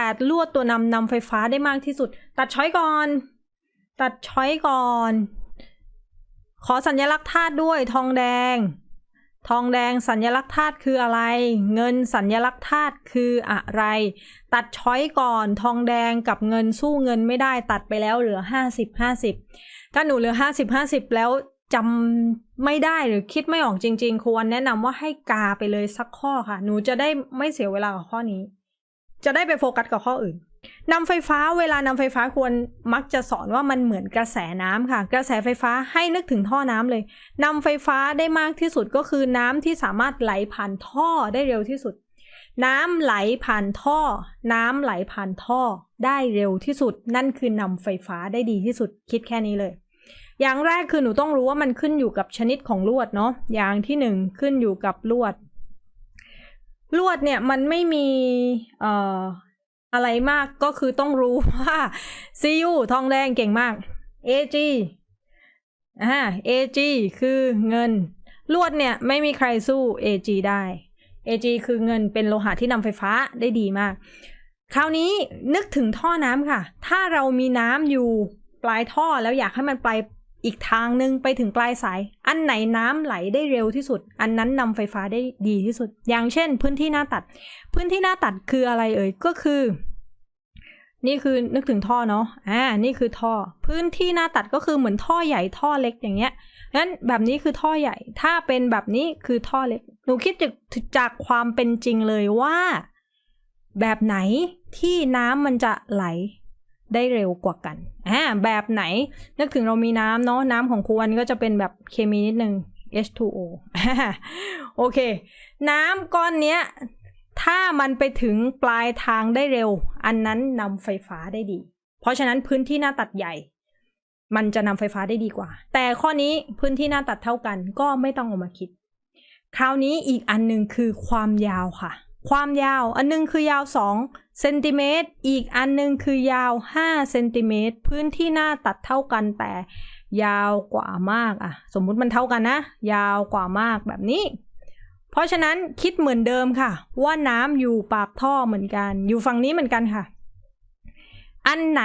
8 ลวดตัวนำนำไฟฟ้าได้มากที่สุด ตัดช้อยก่อน ตัดช้อยก่อน ขอสัญลักษณ์ธาตุด้วยทองแดง ทองแดงสัญลักษณ์ธาตุคืออะไร เงินสัญลักษณ์ธาตุคืออะไร ตัดช้อยก่อน ทองแดงกับเงินสู้เงินไม่ได้ตัดไปแล้วเหลือ 50 50 ถ้าหนูเหลือ 50 50 แล้วจำไม่ได้หรือคิดไม่ออกจริง ๆ ควรแนะนำว่าให้กาไปเลยสักข้อค่ะ หนูจะได้ไม่เสียเวลากับข้อนี้ จะได้ไปโฟกัสกับข้ออื่นนำไฟฟ้าเวลานำไฟฟ้าควรมักจะสอนว่ามันเหมือนกระแสน้ำค่ะ กระแสไฟฟ้าให้นึกถึงท่อน้ำเลยนำไฟฟ้าได้มากที่สุดก็คือน้ำที่สามารถไหลผ่านท่อได้เร็วที่สุด น้ำไหลผ่านท่อ น้ำไหลผ่านท่อได้เร็วที่สุด นั่นคือนำไฟฟ้าได้ดีที่สุดคิดแค่นี้เลย อย่างแรกคือหนูต้องรู้ว่ามันขึ้นอยู่กับชนิดของลวดเนาะอย่างที่หนึ่งขึ้นอยู่กับลวด ลวดเนี่ยมันไม่มีเอ่ออะไรมากก็คือต้องรู้ว่า CU ทองแดงเก่งมาก AG อ่า AG คือเงิน ลวดเนี่ยไม่มีใครสู้ AG ได้ AG คือเงินเป็นโลหะที่นำไฟฟ้าได้ดีมาก คราวนี้นึกถึงท่อน้ำค่ะ ถ้าเรามีน้ำอยู่ปลายท่อแล้วอยากให้มันไป อีกทางหนึ่งไปถึงปลายสาย อันไหนน้ำไหลได้เร็วที่สุด อันนั้นนำไฟฟ้าได้ดีที่สุด อย่างเช่น พื้นที่หน้าตัด พื้นที่หน้าตัดคืออะไรเอ่ย ก็คือ นี่คือนึกถึงท่อเนาะ อ่า นี่คือท่อ พื้นที่หน้าตัดก็คือเหมือนท่อใหญ่ท่อเล็กอย่างเงี้ยงั้นแบบนี้คือท่อใหญ่ ถ้าเป็นแบบนี้คือท่อเล็ก หนูคิดจากจากความเป็นจริงเลยว่า แบบไหนที่น้ำมันจะไหล ได้เร็วกว่ากันอ่าแบบไหน นึกถึงเรามีน้ำเนาะน้ำของครูวันก็จะเป็นแบบเคมีนิดนึง H2O โอเค น้ำก้อนเนี้ย ถ้ามันไปถึงปลายทางได้เร็ว อันนั้นนำไฟฟ้าได้ดี เพราะฉะนั้นพื้นที่หน้าตัดใหญ่ มันจะนำไฟฟ้าได้ดีกว่า แต่ข้อนี้พื้นที่หน้าตัดเท่ากัน ก็ไม่ต้องเอามาคิด คราวนี้อีกอันหนึ่งคือความยาวค่ะ ความยาว อันหนึงคือยาว2 เซนติเมตรอีกอันหนึงคือยาว 5 เซนติเมตรพื้นที่หน้าตัดเท่ากันแต่ยาวกว่ามากอะสมมุติมันเท่ากันนะ ยาวกว่ามากแบบนี้ เพราะฉะนั้นคิดเหมือนเดิมค่ะ ว่าน้ำอยู่ปากท่อเหมือนกัน อยู่ฝั่งนี้เหมือนกันค่ะ อันไหน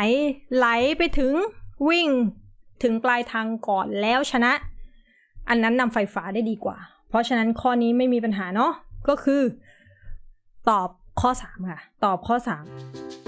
ไหลไปถึงวิ่งถึงปลายทางก่อนแล้วชนะ อันนั้นนำไฟฟ้าได้ดีกว่า เพราะฉะนั้นข้อนี้ไม่มีปัญหาเนาะก็คือ ตอบ ข้อ 3 ค่ะ ตอบข้อ 3